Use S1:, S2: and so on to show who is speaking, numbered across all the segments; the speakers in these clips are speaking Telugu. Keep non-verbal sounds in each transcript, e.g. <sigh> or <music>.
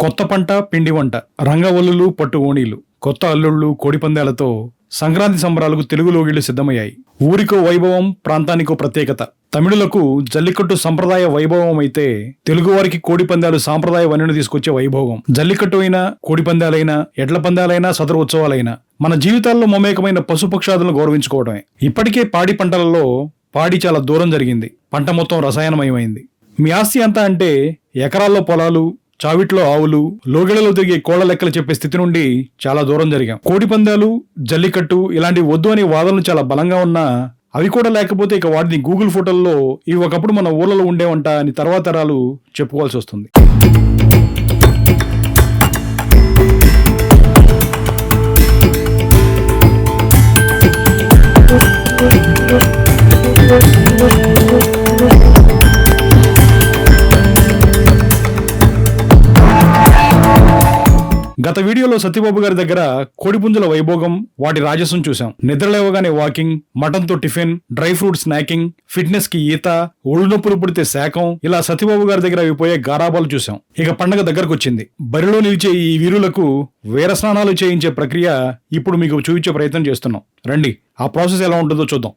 S1: కొత్త పంట పిండి వంట రంగవల్లులు పట్టు ఓణీలు. కొత్త అల్లుళ్ళు కోడిపందాలతో సంక్రాంతి సంబరాలకు తెలుగు లోగిళ్ళు సిద్ధమయ్యాయి. ఊరికో వైభవం ప్రాంతానికో ప్రత్యేకత. తమిళులకు జల్లికట్టు సంప్రదాయ వైభవం అయితే తెలుగువారికి కోడిపందాలు సాంప్రదాయ వనరును తీసుకొచ్చే వైభవం జల్లికట్టు అయినా కోడిపందాలైనా ఎడ్ల పందాలైనా సదరు ఉత్సవాలైనా మన జీవితాల్లో మమేకమైన పశుపక్షాదులను గౌరవించుకోవడమే ఇప్పటికే పాడి పంటలలో పాడి చాలా దూరం జరిగింది. పంట మొత్తం రసాయనమయమైంది. మీ ఆస్తి అంతా అంటే ఎకరాల్లో పొలాలు చావిట్లో ఆవులు లోగిళ్ళలో తిరిగే కోళ్ళ లెక్కలు చెప్పే స్థితి నుండి చాలా దూరం జరిగాం. కోడి పందాలు జల్లికట్టు ఇలాంటి వద్దు అనే వాదనలు చాలా బలంగా ఉన్నా అవి కూడా లేకపోతే ఇక వాటిని గూగుల్ ఫోటోల్లో ఇవి ఒకప్పుడు మన ఊళ్ళలో ఉండేవంట అని తర్వాత తరాలు చెప్పుకోవాల్సి వస్తుంది. గత వీడియోలో సత్యబాబు గారి దగ్గర కోడిపుంజుల వైభోగం వాటి రాజస్వం చూసాం నిద్రలేవగానే వాకింగ్ మటన్తో టిఫిన్ డ్రై ఫ్రూట్ స్నాకింగ్ ఫిట్నెస్కి ఈత ఒళ్ళు నొప్పులు పుడితే శాఖం ఇలా సత్యబాబు గారి దగ్గర అయిపోయే గారాబాలు చూసాం ఇక పండగ దగ్గరకు వచ్చింది బరిలో నిలిచే ఈ వీరులకు వీరస్నానాలు చేయించే ప్రక్రియ ఇప్పుడు మీకు చూపించే ప్రయత్నం చేస్తున్నాం. రండి ఆ ప్రాసెస్ ఎలా ఉంటుందో చూద్దాం.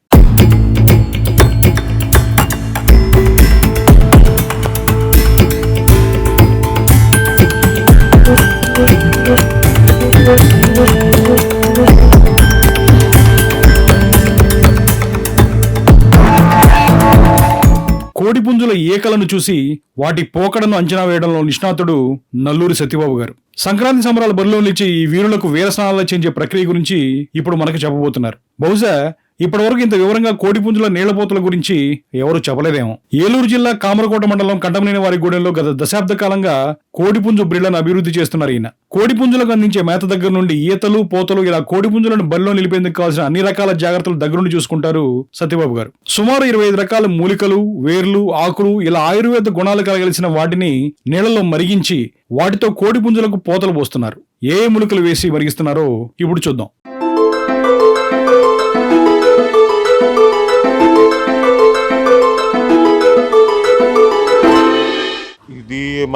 S1: కోడిపుంజుల ఏకలను చూసి వాటి పోకడను అంచనా వేయడంలో నిష్ణాతుడు నల్లూరి సత్యబాబు గారు. సంక్రాంతి సంబరాల బరిలో నిలిచి ఈ వీరులకు వీర స్నానాలు చేయించే ప్రక్రియ గురించి ఇప్పుడు మనకు చెప్పబోతున్నారు. బహుశా ఇప్పటివరకు ఇంత వివరంగా కోడిపుంజుల నీళ్ళపోతుల గురించి ఎవరు చెప్పలేదేమో. ఏలూరు జిల్లా కామరకోట మండలం కంటమనేని వారి గూడెంలో గత దశాబ్ద కాలంగా కోడిపుంజు బ్రిళ్ళను అభివృద్ధి చేస్తున్నారు ఈయన. కోడిపుంజులకు అందించే మేత దగ్గర నుండి ఈతలు పోతలు ఇలా కోడిపుంజులను బరిలో నిలిపేందుకు కావాల్సిన అన్ని రకాల జాగ్రత్తలు దగ్గరుండి చూసుకుంటారు సత్యబాబు గారు. సుమారు ఇరవై ఐదు రకాల మూలికలు వేర్లు ఆకులు ఇలా ఆయుర్వేద గుణాలు కలగలిసిన వాటిని నీళ్ళలో మరిగించి వాటితో కోడిపుంజులకు పోతలు పోస్తున్నారు. ఏ ఏ మూలికలు వేసి మరిగిస్తున్నారో ఇప్పుడు చూద్దాం.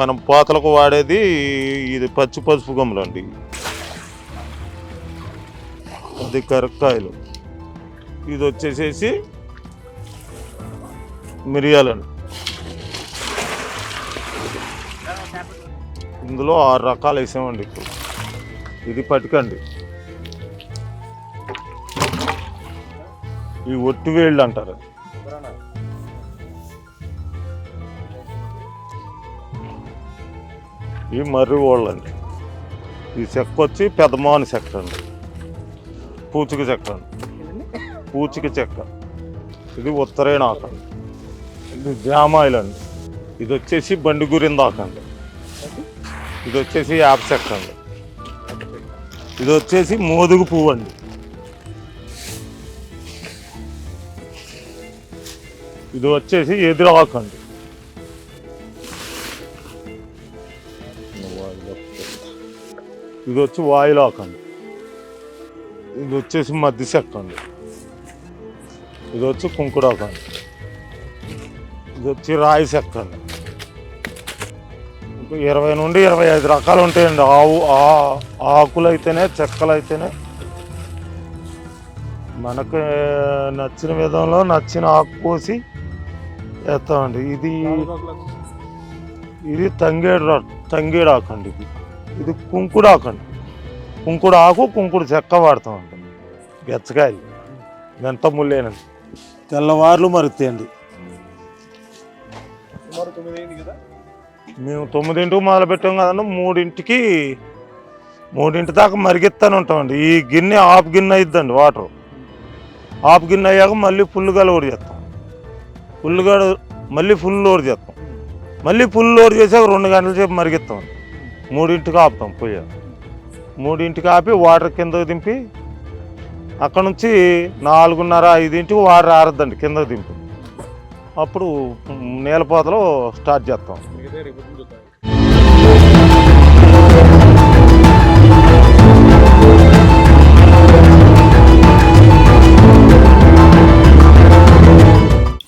S2: మనం పోతలకు వాడేది ఇది పచ్చి పసుపు గమ్ములు అండి. అది కరక్కాయలు. ఇది వచ్చేసేసి మిరియాలండి. ఇందులో ఆరు రకాలు వేసామండి ఇప్పుడు. ఇది పట్టుకండి ఈ ఒట్టి వేళ్ళు అంటారు. ఈ మర్రి వాళ్ళండి. ఈ చెక్క వచ్చి పెదమాని చెక్క అండి. పూచిక చెక్క అండి. పూచిక చెక్క ఇది ఉత్తరాయణ ఆకండి ఇది జామాయిల్ అండి ఇది వచ్చేసి బండి గురింద ఆకండి ఇది వచ్చేసి యాప్ చెక్క అండి. ఇది వచ్చేసి మోదుగు పువ్వు అండి. ఇది వచ్చేసి ఎదురు ఆకండి ఇది వచ్చి వాయులాక్ ఇది వచ్చేసి మధ్య అండి ఇది వచ్చి కుంకుడాకు అండి ఇది వచ్చి రాయి అండి ఇరవై నుండి ఇరవై ఐదు రకాలు ఉంటాయండి. ఆవు ఆ- ఆకులు అయితేనే చెక్కలు అయితేనే మనకు నచ్చిన విధంలో నచ్చిన ఆకు కోసి వేస్తామండి. ఇది ఇది తంగేడు రా- తంగేడు ఆకు అండి ఇది. ఇది కుంకుడు ఆకు అండి కుంకుడు ఆకు కుంకుడు చెక్క వాడతామండి గచ్చకాయలు. ఎంత ముల్లేనండి తెల్లవార్లు మరుగుతాయండి. మేము తొమ్మిదింటికి మొదలు పెట్టాం కదండి. మూడింటికి మూడింటి దాకా మరిగిస్తానే ఉంటామండి. ఈ గిన్నె ఆఫ్ గిన్నె అయిద్దండి వాటర్. ఆఫ్ గిన్నె అయ్యాక మళ్ళీ ఫుల్గా లోడ్ చేస్తాం. ఫుల్గా మళ్ళీ ఫుల్ లోడ్ చేస్తాం. మళ్ళీ ఫుల్ లోడ్ చేసాక రెండు గంటల సేపు మరిగిస్తాం మూడింటికి ఆపుతాం పొయ్య మూడింటికి ఆపి వాటర్ కిందకు దింపి అక్కడ నుంచి నాలుగున్నర ఐదింటికి వాటర్ ఆరద్దండి కిందకు దింపి. అప్పుడు నేలపోతలో స్టార్ట్ చేస్తాం.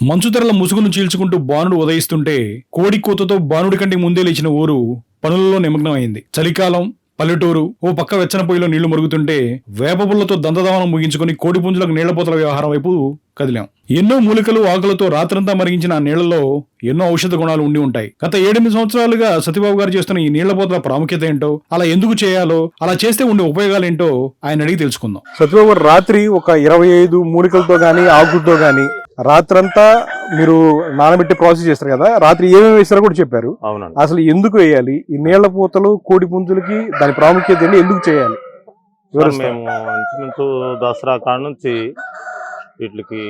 S1: మంచుతెరల ముసుగును చీల్చుకుంటూ బాణుడు ఉదయిస్తుంటే కోడి కూతతో బాణుడి కంటే ముందే లేచిన ఊరు పనులలో నిమగ్నమైంది. చలికాలం పల్లెటూరు ఓ పక్క వెచ్చన పొయ్యిలో నీళ్ళు మరుగుతుంటే వేపపుల్లతో దంతదావనం ముగించుకుని కోడిపుంజులకు నీళ్ళపోతల వ్యవహారం వైపు కదిలాం. ఎన్నో మూలికలు ఆకులతో రాత్రంతా మరిగించిన ఆ నీళ్ళలో ఎన్నో ఔషధ గుణాలు ఉండి ఉంటాయి. గత ఏడెనిమిది సంవత్సరాలుగా సతీబాబు గారు చేస్తున్న ఈ నీళ్ళపోతల ప్రాముఖ్యత ఏంటో అలా ఎందుకు చేయాలో అలా చేస్తే ఉండే ఉపయోగాలు ఏంటో ఆయన అడిగి తెలుసుకుందాం.
S3: సత్యబాబు గారు రాత్రి ఒక ఇరవై ఐదు మూలికలతో గానీ ఆకులతో గానీ రాత్రంతా మీరు నానబెట్టి ప్రాసెస్ చేస్తారు కదా రాత్రి ఏమేమి వేస్తారో కూడా చెప్పారు.
S2: అవునండి.
S3: అసలు ఎందుకు వేయాలి? ఈ నీళ్ళ పూతలు కోడి పుంజులకి దాని ప్రాముఖ్యత ఏంటి? ఎందుకు చేయాలి?
S2: మేము ఇంచుమించు దసరా కాడ నుంచి వీటికి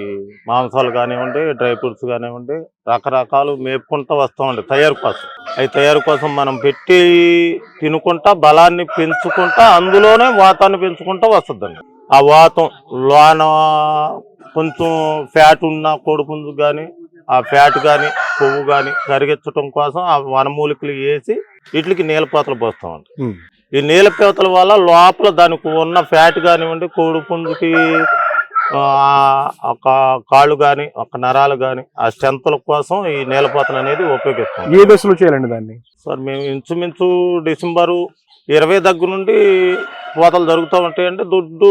S2: మాంసాలు కానివ్వండి డ్రై ఫ్రూట్స్ కానివ్వండి రకరకాలు మేపుకుంటూ వస్తామండి తయారు కోసం. అవి తయారు కోసం మనం పెట్టి తినుకుంటా బలాన్ని పెంచుకుంటా అందులోనే వాతాన్ని పెంచుకుంటా వస్తుందండి. ఆ వాతం లోన కొంచెం ఫ్యాట్ ఉన్న కోడిపుంజు కానీ ఆ ఫ్యాట్ కానీ కొవ్వు కానీ కరిగించడం కోసం ఆ వనమూలికలు వేసి వీటికి నీలపాతలు పోస్తామండి. ఈ నీల పీతల వల్ల లోపల దానికి ఉన్న ఫ్యాట్ కానివ్వండి కోడి పుంజుకి ఆ, ఒక కాళ్ళు కానీ ఒక నరాలు కానీ ఆ స్ట్రెంత్ల కోసం ఈ నీలపాతలు అనేది ఉపయోగిస్తాం.
S3: ఏ దశలో చేయాలండి దాన్ని?
S2: సార్ మేము ఇంచుమించు డిసెంబరు ఇరవై దగ్గర నుండి పోతలు జరుగుతూ ఉంటాయండి. దుడ్డు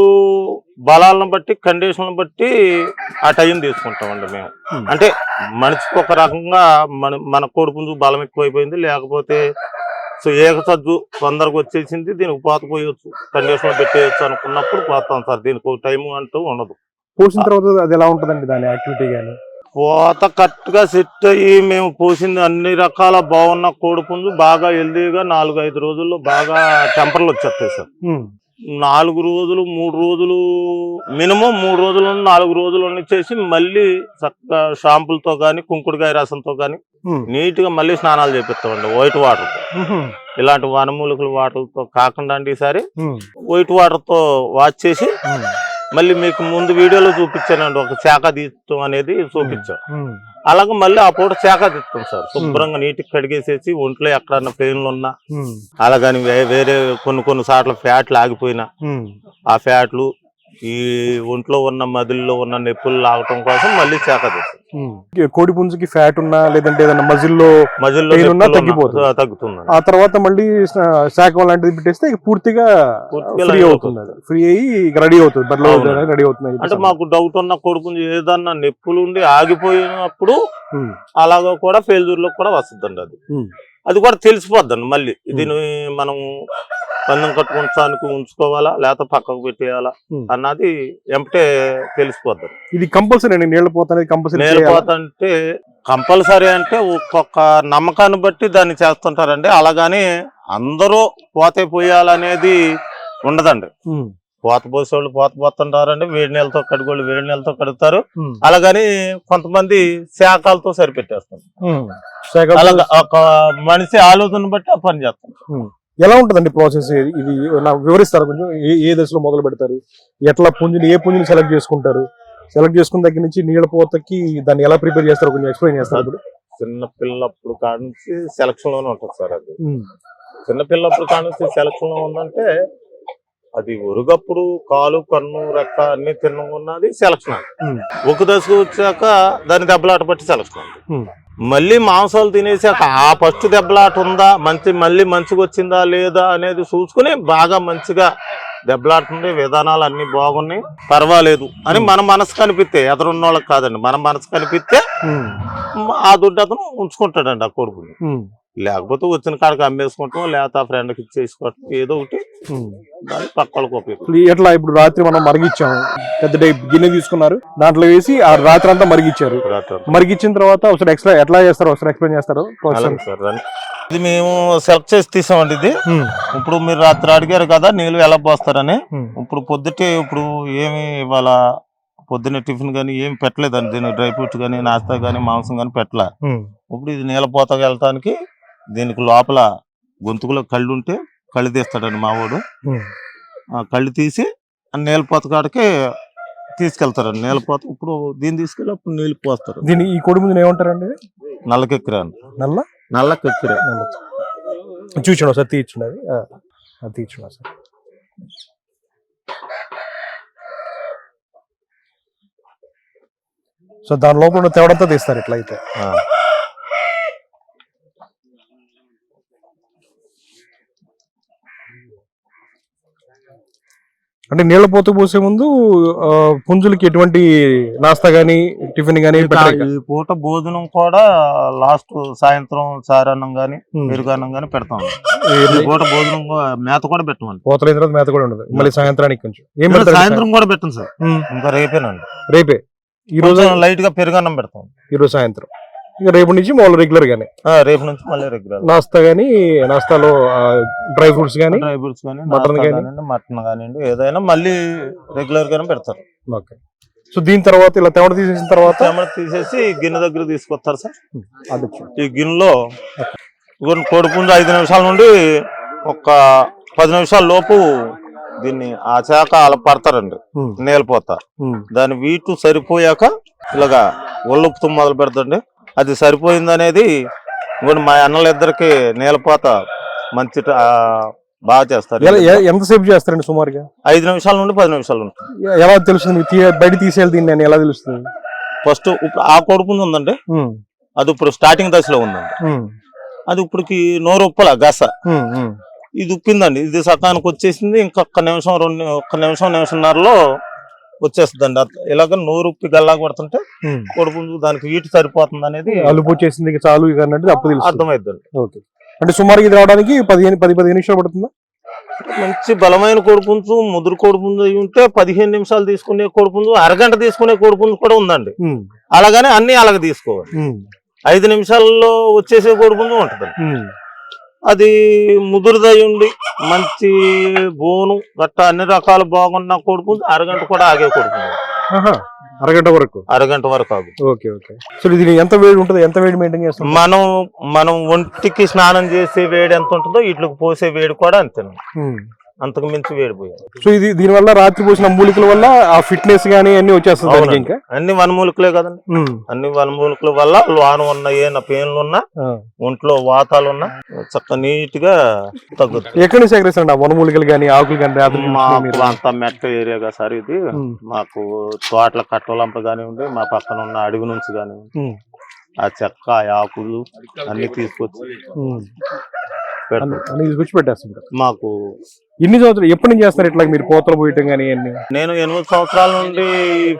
S2: బలాలను బట్టి కండిషన్లను బట్టి ఆ టైం తీసుకుంటామండి మేము. అంటే మనిషికి ఒక రకంగా మన మన కోడి పుంజు బలం ఎక్కువైపోయింది. లేకపోతే సో ఏక సజ్జు తొందరగా వచ్చేసింది దీనికి పోత పోయొచ్చు. కండిషన్లో పెట్టేయచ్చు అనుకున్నప్పుడు పోతాం సార్. దీనికి టైం అంటూ ఉండదు.
S3: పోసిన తర్వాత అది ఎలా ఉంటుందండి దాని యాక్టివిటీ గానీ?
S2: పోత కరెక్ట్గా సెట్ అయ్యి మేము పోసింది అన్ని రకాల బాగున్న కోడి పుంజు బాగా హెల్దీగా నాలుగు ఐదు రోజుల్లో బాగా టెంపర్లు వచ్చేస్తాయి సార్. నాలుగు రోజులు మూడు రోజులు మినిమం మూడు రోజుల నుండి నాలుగు రోజులు చేసి మళ్ళీ చక్కగా షాంపులతో కానీ కుంకుడుకాయ రసంతో కానీ
S3: ఉమ్.
S2: నీట్గా మళ్ళీ స్నానాలు చేపిస్తామండి వైట్ వాటర్. ఇలాంటి వనమూలికల వాటర్తో కాకుండా అండి ఈసారి. వైట్ వాటర్తో వాష్ చేసి. మళ్ళీ మీకు ముందు వీడియోలో చూపించానండి ఒక శాఖ తీయటం అనేది చూపించాం. అలాగే మళ్ళీ ఆ పూట శాఖ తీస్తాం సార్ శుభ్రంగా నీటికి కడిగేసేసి ఒంట్లో ఎక్కడన్నా పెయిన్లు ఉన్నా. అలాగని వేరే కొన్ని కొన్ని సార్లు ఫ్యాట్లు ఆగిపోయినా. ఆ ఫ్యాట్లు ఈ ఒంట్లో ఉన్న మదిల్లో ఉన్న నొప్పులు లాగటం కోసం మళ్ళీ
S3: ఉమ్. కోడి పుంజుకి ఫ్యాట్ ఉన్నా లేదంటే ఏదైనా మజిల్లో
S2: మజిల్లో
S3: తగ్గిపోతుంది.
S2: ఉన్నా తగ్గుతుందండి
S3: ఆ తర్వాత మళ్ళీ శాఖం లాంటిది పెట్టేస్తే పూర్తిగా ఫ్రీ అవుతుంది ఫ్రీ అయ్యి రెడీ అవుతుంది. రెడీ అవుతుంది
S2: అంటే మాకు డౌట్ ఉన్న కొడుకుని ఏదన్నా నొప్పులు ఉండి ఆగిపోయినప్పుడు. అలాగా కూడా ఫెయిల్యూర్లో కూడా వస్తుందండి అది. అది కూడా తెలిసిపోద్దండి మళ్ళీ దీన్ని మనం పందెం కట్టుకుంటానికి ఉంచుకోవాలా లేకపోతే పక్కకు పెట్టేయాలా. అన్నది ఎంపటే తెలిసిపోద్ది.
S3: ఇది కంపల్సరీ అండి నీళ్ళ పోత అనేది కంపల్సరీ
S2: నేలపోతంటే కంపల్సరీ అంటే ఒక్కొక్క నమ్మకాన్ని బట్టి దాన్ని చేస్తుంటారండి. అలాగని అందరూ పోతే పోయాలనేది ఉండదండి. పోత పోసేవాళ్ళు పోత పోతుంటారండి. వేడి నీళ్ళతో కడుగోళ్ళు వేడి నీళ్ళతో కడుగుతారు. అలాగని కొంతమంది శాఖలతో సరిపెట్టేస్తారు. ఒక మనిషి ఆలోచన బట్టి ఆ పని చేస్తారు.
S3: ఎలా ఉంటుందండి ప్రాసెస్ ఇది నాకు వివరిస్తారు కొంచెం? ఏ ఏ దశలో మొదలు పెడతారు? ఎట్లా పుంజుని ఏ పుంజుని సెలెక్ట్ చేసుకుంటారు? సెలెక్ట్ చేసుకున్న దగ్గర నుంచి నీళ్ళ పోతకి దాన్ని ఎలా ప్రిపేర్ చేస్తారు కొంచెం ఎక్స్ప్లెయిన్ చేస్తారు ఇప్పుడు?
S2: చిన్న పిల్లప్పుడు కాడ నుంచి సెలక్షన్లోనే ఉంటుంది సార్ అది. చిన్న పిల్లప్పుడు కాడ నుంచి సెలక్షన్లో ఉందంటే అది ఉరుగప్పుడు కాలు కన్ను రెక్క అన్ని తిన్నది సెలక్షన్ అండి
S3: ఉమ్.
S2: ఒక దశకు వచ్చాక దాని దెబ్బలాట బట్టి సెలక్షన్. మళ్ళీ మాంసాలు తినేసాక ఆ ఫస్ట్ దెబ్బలాట ఉందా మంచి మళ్ళీ మంచిగా వచ్చిందా లేదా? అనేది చూసుకుని బాగా మంచిగా దెబ్బలాడుతుంది. విధానాలు అన్ని బాగున్నాయి. పర్వాలేదు అని మన మనసు కనిపిస్తే ఎదురున్న వాళ్ళకి కాదండి మన మనసు కనిపిస్తే. ఆ దుడ్డు అతను ఉంచుకుంటాడండి ఆ కొడుకుని. లేకపోతే వచ్చిన కాడికి అమ్మేసుకుంటాం లేకపోతే ఆ ఫ్రెండ్కి ఇచ్చేసుకోవటం ఏదో ఒకటి
S3: ఉమ్.
S2: దాన్ని పక్క వాళ్ళకి ఉపయోగం
S3: ఎట్లా ఇప్పుడు రాత్రి మనం మరిగిచ్చాం. పెద్ద డే గిన్నె తీసుకున్నారు. దాంట్లో వేసి ఆ రాత్రి అంతా మరిగిచ్చారు. మరిగిచ్చిన తర్వాత ఒకసారి ఎక్స్ట్రా ఎట్లా చేస్తారు ఒకసారి ఎక్స్ప్లెయిన్ చేస్తారు
S2: ఇది మేము సెలెక్ట్ చేసి తీసామండి ఇది. ఇప్పుడు మీరు రాత్రి అడిగారు కదా నీళ్ళు ఎలా పోస్తారని. ఇప్పుడు పొద్దుటే ఇప్పుడు ఏమి ఇవాళ పొద్దున్న టిఫిన్ కానీ ఏమి పెట్టలేదండి. దీనికి డ్రై ఫ్రూట్స్ కానీ నాస్తా కానీ మాంసం కానీ పెట్టలే. ఇప్పుడు ఇది నీళ్ళ పోతకు వెళ్ళటానికి దీనికి లోపల గొంతుకులో కళ్ళు ఉంటే కళ్ళు తీస్తాడండి మావాడు. కళ్ళు తీసి ఆ నీళ్ళ పోత కాడికి తీసుకెళ్తారండి. నీళ్ళ పోత ఇప్పుడు దీన్ని తీసుకెళ్ళి అప్పుడు నీళ్ళు పోస్తారు.
S3: దీన్ని ఈ కొడి ముందు ఏమంటారండి?
S2: నల్లకెక్కిరా అని
S3: నల్ల?
S2: నల్లకెక్కిరా.
S3: నల్ల చూసాడు ఒకసారి తీయించండి అది అది తీయించండి ఒకసారి సో దాని లోపల ఉన్న తేవడంతా తీస్తారు ఇట్లా అయితే అంటే నీళ్ళ పోత పోసే ముందు పుంజులకి ఎటువంటి నాస్తా గానీ టిఫిన్ గానీ
S2: ఈ పూట భోజనం కూడా లాస్ట్ సాయంత్రం చారన్నం గాని పెరుగన్నం గాని పెడతాం. ఈ పూట భోజనం మేత కూడా పెట్టమండి.
S3: పోతలైన తర్వాత మేత కూడా ఉండదు. మళ్ళీ సాయంత్రానికి కొంచెం. ఏం
S2: సాయంత్రం కూడా పెట్టండి సార్. ఇంకా రేపేనండి.
S3: రేపే. ఈ రోజు
S2: లైట్గా పెరుగన్నం పెడతాం.
S3: ఈ రోజు సాయంత్రం. రేపు నుంచి మామూలు రెగ్యులర్ గానే.
S2: రేపు నుంచి మళ్ళీ రెగ్యులర్
S3: నాస్తా గానీ నాస్తాలో డ్రై ఫ్రూట్స్ గానీ
S2: డ్రై ఫ్రూట్స్ కానీ
S3: మటన్ గాని?
S2: మటన్ కానివ్వండి ఏదైనా మళ్ళీ రెగ్యులర్ గానే పెడతారు.
S3: ఓకే. సో దీని తర్వాత ఇలా తెవడ తీసేసిన తర్వాత?
S2: తెమ్మడ తీసేసి గిన్నె దగ్గర తీసుకొస్తారు సార్. ఈ గిన్నెలో కోడిపుంజు ఐదు నిమిషాల నుండి ఒక పది నిమిషాల లోపు దీన్ని ఆ శాఖ అలా పడతారండి.
S3: ఉమ్,
S2: నేలిపోతా
S3: ఉమ్,
S2: దాని వీటు సరిపోయాక ఇలాగా ఒళ్ళుపుతూ మొదలు పెడతండి అది సరిపోయింది అనేది ఇంకోటి మా అన్నలిద్దరికి నేలపోత మంచి బాగా చేస్తారు.
S3: ఎంతసేపు చేస్తారండి సుమారుగా?
S2: ఐదు నిమిషాల నుండి పది నిమిషాలు ఉంటుంది
S3: ఎలా తెలుస్తుంది? బయట తీసేయాలి దీన్ని అని ఎలా తెలుస్తుంది?
S2: ఫస్ట్ ఇప్పుడు ఆ కొడుకుంది ఉందండి. అది ఇప్పుడు స్టార్టింగ్ దశలో ఉందండి. అది ఇప్పటికి నోరు ఉప్పల గస. ఇది ఉప్పిందండి. ఇది సకానికి వచ్చేసింది. ఇంకొక నిమిషం రెండు ఒక్క నిమిషం నిమిషంన్నరలో వచ్చేస్తుందండి. ఇలాగ నోరు గల్లా కొడుతుంటే
S3: ఉమ్.
S2: కొడుకుంది దానికి వీటి సరిపోతుంది అనేది
S3: అలుపు వచ్చేసింది ఇక చాలు ఇక అన్నట్టు తెలుస్తుంది.
S2: అర్థమైందండి.
S3: ఓకే. అంటే సుమారుగా ఇది రావడానికి పదిహేను పది పదిహేను నిమిషాలు పడుతుందా?
S2: మంచి బలమైన కోడిపుంజు ముదురు కోడిపుంజు అయి ఉంటే పదిహేను నిమిషాలు తీసుకునే కోడిపుంజు అరగంట తీసుకునే కోడిపుంజు కూడా ఉందండి. అలాగనే అన్ని అలాగ తీసుకోవాలి. ఐదు నిమిషాల్లో వచ్చేసే కోడిపుంజు ఉంటుంది. అది ముదురుదై ఉండి మంచి బోను గట్ట అన్ని రకాలు బాగున్న కోడిపుంజు అరగంట కూడా ఆగే
S3: ఆహా, అరగంట వరకు?
S2: అరగంట వరకు ఆగు.
S3: Okay okay. సో ఇది ఎంత వేడి ఉంటుంది? ఎంత వేడి మెయింటైన్ చేస్తాం?
S2: మనం మనం ఒంటికి స్నానం చేసే వేడి ఎంత ఉంటుందో వీటికి పోసే వేడి కూడా అంతే అంతకు మించి వేడి పోయాలి
S3: సో ఇది దీని వల్ల రాత్రి పోసిన మూలికల వల్ల ఆ ఫిట్నెస్ గానీ అన్ని వచ్చేస్తుంది దానికి
S2: అవునండి.
S3: ఇంకా?
S2: అన్ని వనమూలికలే కదండి. అన్ని వనమూలికల వల్ల లోన ఉన్న ఏన పెయిన్లు ఉన్నా. ఒంట్లో వాతాలు ఉన్నా చక్క నీట్గా తగ్గుతుంది.
S3: ఎక్కడి నుంచి సేకరిస్తారండి ఆ వనమూలికలు కానీ ఆకులు కానీ
S2: మాకు? అంతా మెట్ట ఏరియాగా సార్ ఇది. మాకు తోటల కట్టలంప కానివ్వండి మా పక్కన ఉన్న అడవి నుంచి కానివ్వండి
S3: ఉమ్,
S2: ఆ చెక్క ఆకులు అన్ని తీసుకొచ్చి
S3: పెట్టేస్తుంటారు
S2: మాకు
S3: ఎన్ని సంవత్సరాలు ఎప్పటి నుంచి చేస్తారు ఇట్లా మీరు పోతలు పోయటం కానీ అన్ని?
S2: నేను ఎనిమిది సంవత్సరాల నుండి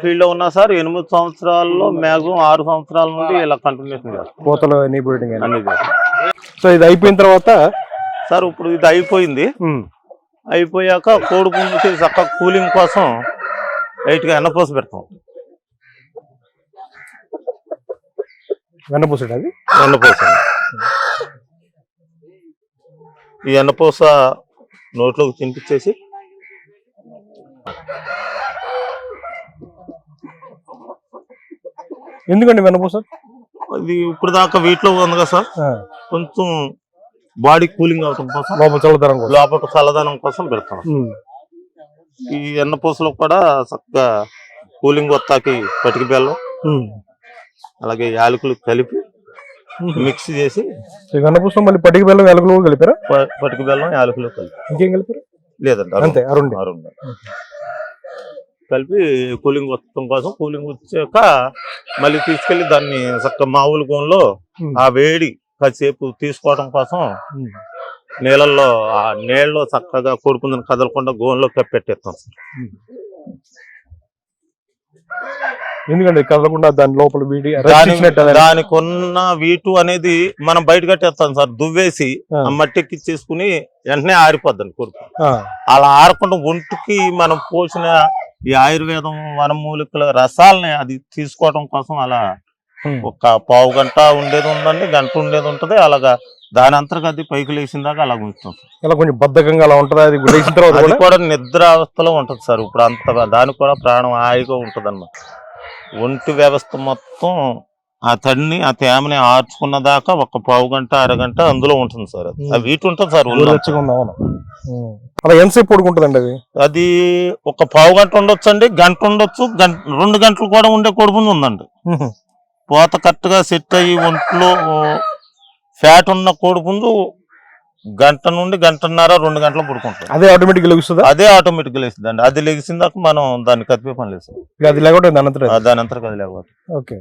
S2: ఫీల్డ్లో ఉన్నా సార్. ఎనిమిది సంవత్సరాల్లో మాక్సిమం ఆరు సంవత్సరాల నుండి ఇలా కంటిన్యూషన్ చేస్తాను
S3: పోతలు అన్ని పోయటం కానీ
S2: అన్ని.
S3: సో ఇది అయిపోయిన తర్వాత
S2: సార్ ఇప్పుడు ఇది అయిపోయింది. అయిపోయాక కోడి పుంజుకి చక్క కూలింగ్ కోసం లైట్గా ఎన్నపోస పెడతాం.
S3: వెన్నపూసడు అది?
S2: ఎన్నపోస ఈ ఎన్నపోస నోట్లోకి తినిపించేసి.
S3: ఎందుకండి వెన్నపూస
S2: అది ఇప్పుడు దాకా వీటిలో ఉంది కదా సార్. కొంచెం బాడీ కూలింగ్ అవటం కోసం
S3: లోపల చల్లదనం కోసం.
S2: లోపల చల్లదనం కోసం పెడతాం. ఈ ఎన్నపూసలో కూడా చక్కగా కూలింగ్ వత్తాకి పటికి బెల్లం. అలాగే యాలకులు కలిపి <laughs> మిక్స్ చేసి
S3: వెన్నపూసలో మళ్ళీ పటికి బెల్లం వెలకలు కూడా కలిపారా?
S2: పటికి బెల్లం యాలకులు కలిపి.
S3: ఇంకేం కలిపారు?
S2: లేదండి
S3: అంతే అరుండి
S2: అరుండ కలిపి కూలింగ్ వస్తడం కోసం కూలింగ్ వచ్చాక మళ్ళీ తీసుకెళ్ళి దాన్ని చక్క మామూలు గోన్లో. ఆ వేడి కాసేపు తీసుకోవడం కోసం. నీళ్ళల్లో ఆ నీళ్ళలో చక్కగా కొడుకుందని కదలకుండా గోన్లో కప్పెట్టేస్తాం.
S3: ఎందుకంటే కదలకుండా దాని లోపల వీడి.
S2: దానికి ఉన్న వీటు అనేది మనం బయట కట్టేస్తాం సార్ దువ్వేసి
S3: ఆ.
S2: ఆ మట్టి ఎక్కిచ్చేసుకుని వెంటనే ఆరిపోద్దండి కొడుకు
S3: ఆ,
S2: అలా ఆరకుండా ఒంటికి మనం పోసిన ఈ ఆయుర్వేదం వనమూలికల రసాలని అది తీసుకోవడం కోసం అలా. ఒక పావు గంట ఉండేది ఉందండి గంట ఉండేది ఉంటది అలాగా దాని అంతర్గత అది పైకి లేచిన దాకా అలా ఉంచుతాం
S3: ఇలా కొంచెం బద్ధకంగా అలా ఉంటది అది లేచిన తర్వాత కూడా
S2: నిద్ర అవస్థలో ఉంటది సార్ ఇప్పుడు అంత దానికి కూడా ప్రాణం హాయిగా ఉంటది ఒంటి వ్యవస్థ మొత్తం ఆ తడిని ఆ తేమని ఆర్చుకున్న దాకా ఒక పావు గంట అరగంట అందులో ఉంటుంది సార్ అది. వీటి ఉంటుంది సార్.
S3: అలా ఎంతసేపు పడుకుంటుందండి అది
S2: అది ఒక పావు గంట ఉండొచ్చు అండి గంట ఉండొచ్చు గంట రెండు గంటలు కూడా ఉండే కొడుపుంది ఉందండి. పోత కరెక్ట్గా సెట్ అయ్యి ఒంట్లో ఫ్యాట్ ఉన్న కోడిపుందు గంట నుండి గంటన్నర రెండు గంటలు పడుకుంటాం.
S3: అదే ఆటోమేటిక్ లెగుస్తుందా?
S2: అదే ఆటోమేటిక్ లేస్తుందండి. అది లెగిసిన దాకా మనం దాన్ని కత్తిపే పని లేదు
S3: అది లేకపోతే దాని అది.
S2: దాని అది లేకపోతే.
S3: ఓకే.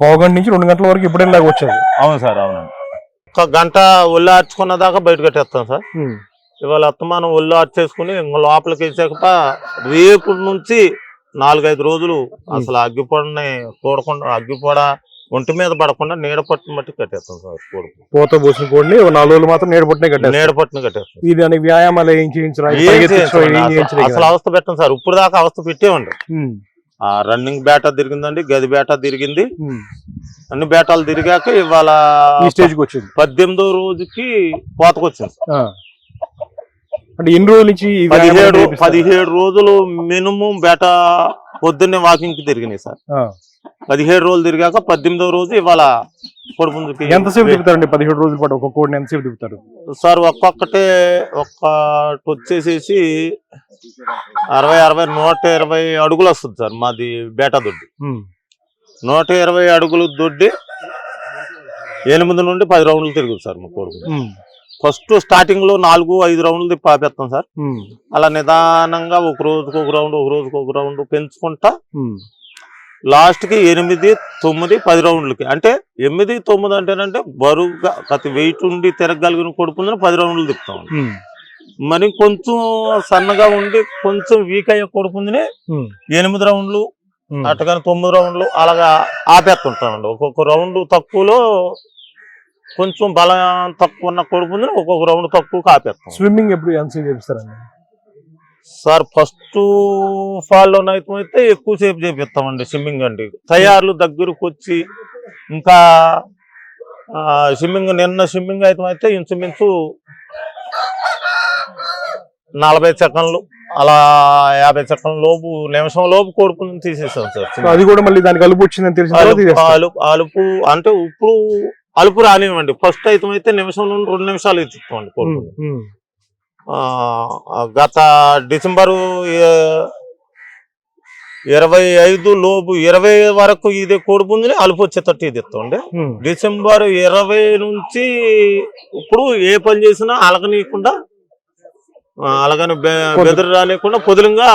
S3: పావు గంట నుంచి రెండు గంటల వరకు లాగా వచ్చేది
S2: అవును సార్ అవునండి. ఒక గంట ఒళ్ళు ఆర్చుకున్న దాకా బయట కట్టేస్తాం సార్. ఇవాళ అత్తమానం ఒళ్ళు ఆర్చేసుకుని ఇంక లోపలికి వేసాక రేపు నుంచి నాలుగైదు రోజులు అసలు అగ్గిపొడని చూడకుండా అగ్గిపొడ ఒంటి మీద పడకుండా నీడ పట్టును బట్టి కట్టేస్తాం సార్
S3: పోత పోసిన కోడిని నాలుగు రోజులు మాత్రం నీడ పుట్టినే కట్టారు
S2: నీడ పట్టును కట్టేస్తాం.
S3: ఇది దానికి వ్యాయామాలు ఏం చేయించరా?
S2: అసలు- అవస్థ పెట్టం సార్. ఇప్పుడు దాకా అవస్థ పెట్టేవండి.
S3: ఉమ్.
S2: ఆ రన్నింగ్ బేటా తిరిగిందండి గది బేటా తిరిగింది. అన్ని బేటాలు తిరిగాక ఇవాళ
S3: ఈ స్టేజ్కి వచ్చింది.
S2: పద్దెనిమిదో రోజుకి కోతకొచ్చింది
S3: ఆ. అంటే ఎన్ని రోజుల నుంచి
S2: పదిహేడు? పదిహేడు రోజులు మినిమం బేట పొద్దున్నే వాకింగ్కి తిరిగినాయి సార్. పదిహేడు రోజులు తిరిగాక పద్దెనిమిదో రోజు ఇవాళ పొడుపుందుకి
S3: ఎంతసేపు తిప్పుతారండి పదిహేడు రోజుల పాటు ఒక కోడిని ఎంతసేపు తిప్పుతారు
S2: సార్ ఒక్కొక్కటే ఒక్కటి వచ్చేసేసి అరవై అరవై నూట ఇరవై అడుగులు వస్తుంది సార్ మాది బేటా దొడ్డి. నూట ఇరవై అడుగులు దొడ్డి ఎనిమిది నుండి పది రౌండ్లు తిరుగుతుంది సార్ మా కొడుకు. ఫస్ట్ స్టార్టింగ్లో నాలుగు ఐదు రౌండ్లు తిప్పి ఆపేస్తాం సార్. అలా నిదానంగా ఒక రోజుకి ఒక రౌండ్ ఒక రోజుకి ఒక రౌండ్ పెంచుకుంటా
S3: ఉమ్.
S2: లాస్ట్కి ఎనిమిది తొమ్మిది పది రౌండ్లకి అంటే ఎనిమిది తొమ్మిది అంటేనంటే బరువుగా ప్రతి వెయిట్ ఉండి తిరగలిగిన కొడుకుందని పది రౌండ్లు తిప్పుతాం. మరి కొంచెం సన్నగా ఉండి కొంచెం వీక్ అయ్యే కొడుకుందని. ఎనిమిది రౌండ్లు. అట్టగాని తొమ్మిది రౌండ్లు అలాగా ఆపేస్తుంటామండి ఒక్కొక్క రౌండ్ తక్కువలో కొంచెం బలం తక్కువ ఉన్న కొడుకుందని ఒక్కొక్క రౌండ్ తక్కువకి ఆపేస్తాం
S3: స్విమ్మింగ్ ఎప్పుడు ఎంతసేపు చేపిస్తారండి
S2: సార్ ఫస్ట్ ఫాల్ అయితే ఎక్కువసేపు చేపిస్తామండి స్విమ్మింగ్ అండి తయారులు దగ్గరకు వచ్చి ఇంకా స్విమ్మింగ్ నిన్న స్విమ్మింగ్ అయితే ఇంచుమించు నలభై సెకండ్లు అలా యాభై సెకండ్ల లోపు నిమిషం లోపు కొడుకుని తీసేసాం సార్
S3: అది కూడా మళ్ళీ దానికి అలుపు వచ్చిందని తర్వాత
S2: అలుపు అంటే ఇప్పుడు అలుపు రానివ్వండి ఫస్ట్ అయితే నిమిషం నుండి రెండు నిమిషాలు ఇచ్చిస్తామండి
S3: ఉమ్.
S2: కొడుకుని గత డిసెంబరు ఇరవై ఐదు లోపు ఇరవై వరకు ఇది కోడిపుంజుని అలుపు వచ్చేటట్టు ఇది
S3: ఉమ్.
S2: డిసెంబర్ ఇరవై నుంచి ఇప్పుడు ఏ పని చేసినా అలగనీయకుండా అలగని బె- బెదిరి రానియకుండా పొదులుగా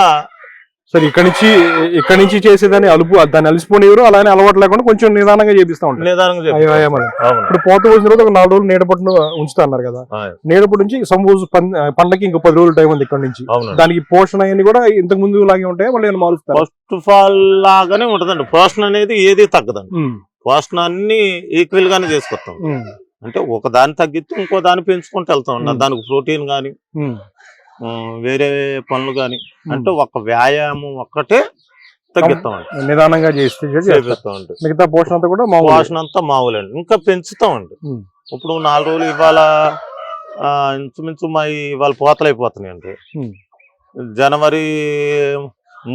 S3: సరే ఇక్కడ నుంచి ఇక్కడ నుంచి చేసేదాన్ని అలుపు దాన్ని అలసిపోనివ్వరు అలానే అలవాటు లేకుండా కొంచెం నిదానంగా చేపిస్తా ఉంటారు. ఇప్పుడు పోత పోసిన తర్వాత ఒక నాలుగు రోజులు నీడపట్టును ఉంచుతా అన్నారు కదా. నీడపట్టు నుంచి సంబోజ్ పండగకి ఇంకో పది రోజులు టైం ఉంది ఇక్కడ నుంచి. దానికి పోషణ అవన్నీ కూడా ఇంతకు ముందు లాగే ఉంటాయి? మళ్ళీ ఏమైనా మారుస్తారు?
S2: ఫస్ట్ ఆఫ్ ఆల్ లాగానే ఉంటదండి. పోషణ అనేది ఏది తగ్గదండి. పోషణ అన్ని ఈక్వల్ గానే చేసుకొస్తాం. అంటే ఒక దాన్ని తగ్గిస్తే ఇంకో దాన్ని పెంచుకుంటూ వెళ్తాం. దానికి ప్రోటీన్ గాని వేరే పనులు గాని అంటే ఒక వ్యాయామం ఒక్కటే తగ్గిస్తామండి
S3: నిదానంగా చేస్తే చేస్తారు.
S2: చేపిస్తామండి
S3: మిగతా పోషణ అంతా కూడా మామూలు.
S2: పోషణ అంతా మామూలండి. ఇంకా పెంచుతామండి. ఇప్పుడు నాలుగు రోజులు ఇవాళ ఇంచుమించు మా ఇవాళ పోతలు అయిపోతున్నాయండి. జనవరి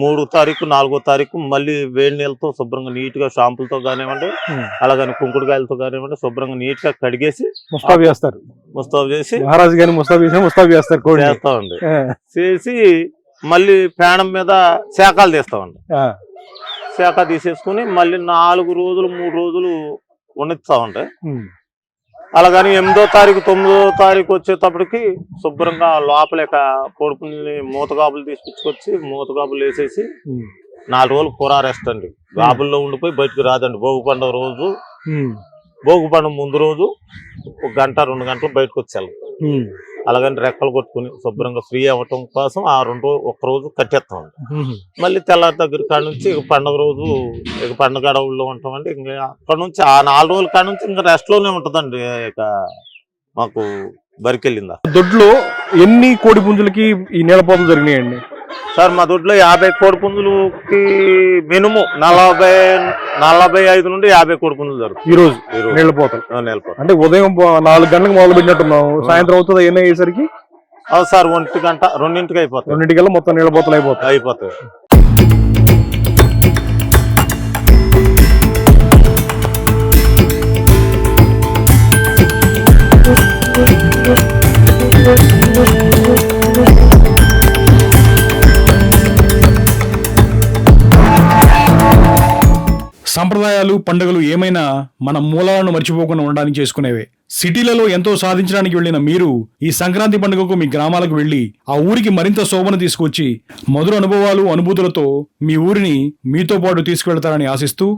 S2: మూడు తారీఖు నాలుగో తారీఖు మళ్ళీ వేడి నీళ్ళతో శుభ్రంగా నీట్గా షాంపులతో కానివ్వండి. అలాగని కుంకుడుకాయలతో కానివ్వండి శుభ్రంగా నీట్గా కడిగేసి
S3: ముస్తాబు చేస్తారు.
S2: ముస్తాబు చేసి
S3: మహారాజు గాని ముస్తాబు చేసిన ముస్తాబు చేస్తారు
S2: చేస్తామండి. చేసి మళ్ళీ పేణం మీద శాఖలు తీస్తామండి. శాఖ తీసేసుకుని మళ్ళీ నాలుగు రోజులు మూడు రోజులు వండిస్తామండి అలాగని ఎనిమిదో తారీఖు తొమ్మిదో తారీఖు వచ్చేటప్పటికి శుభ్రంగా లోపల కొడుకుని మూతగాబులు తీసుకొచ్చి మూతగాబులు వేసేసి నాలుగు రోజులు కూర రెస్ట్ అండి గాబుల్లో ఉండిపోయి బయటకు రాదండి. భోగి పండుగ రోజు భోగి పండుగ ముందు రోజు ఒక గంట రెండు గంటలు బయటకు వచ్చేయాలి అలాగని రెక్కలు కొట్టుకుని శుభ్రంగా ఫ్రీ అవ్వటం కోసం ఆ రెండు రోజు ఒక్క రోజు కట్టేస్తాం మళ్ళీ తెల్లారి దగ్గర కాడ నుంచి ఇక పండుగ రోజు ఇక పండుగ అడవుల్లో ఉంటామండి. ఇంకా అక్కడ నుంచి ఆ నాలుగు రోజుల కాడ నుంచి ఇంకా రెస్ట్లోనే ఉంటదండి ఇక మాకు బరికెళ్ళిందా.
S3: దొడ్లో ఎన్ని కోడి పుంజులకి ఈ నీళ్ళపోతలు జరిగినాయండి?
S2: సార్ మా దొడ్లో యాభై కోడి పుంజులకి మినిమం నలభై నలభై ఐదు నుండి యాభై కోడి పుంజులు జరుగుతాయి.
S3: ఈ రోజు
S2: ఈ రోజు.
S3: నీళ్ళపోతలు
S2: ఆ, నెలపో
S3: అంటే ఉదయం నాలుగు గంటలకు మొదలు పెట్టినట్టున్నాం సాయంత్రం అవుతుంది? ఎన్ని అయ్యేసరికి?
S2: అవును సార్ ఒంటి గంట రెండింటికి అయిపోతాయి.
S3: రెండింటికల్లా మొత్తం నీళ్ళపోతలు అయిపోతాయి.
S2: అయిపోతాయి.
S1: సంప్రదాయాలు పండుగలు ఏమైనా మన మూలాలను మర్చిపోకుండా ఉండడానికి చేసుకునేవే. సిటీలలో ఎంతో సాధించడానికి వెళ్ళిన మీరు ఈ సంక్రాంతి పండుగకు మీ గ్రామాలకు వెళ్ళి ఆ ఊరికి మరింత శోభను తీసుకొచ్చి మధుర అనుభవాలు అనుభూతులతో మీ ఊరిని మీతో పాటు తీసుకువెళ్తారని ఆశిస్తూ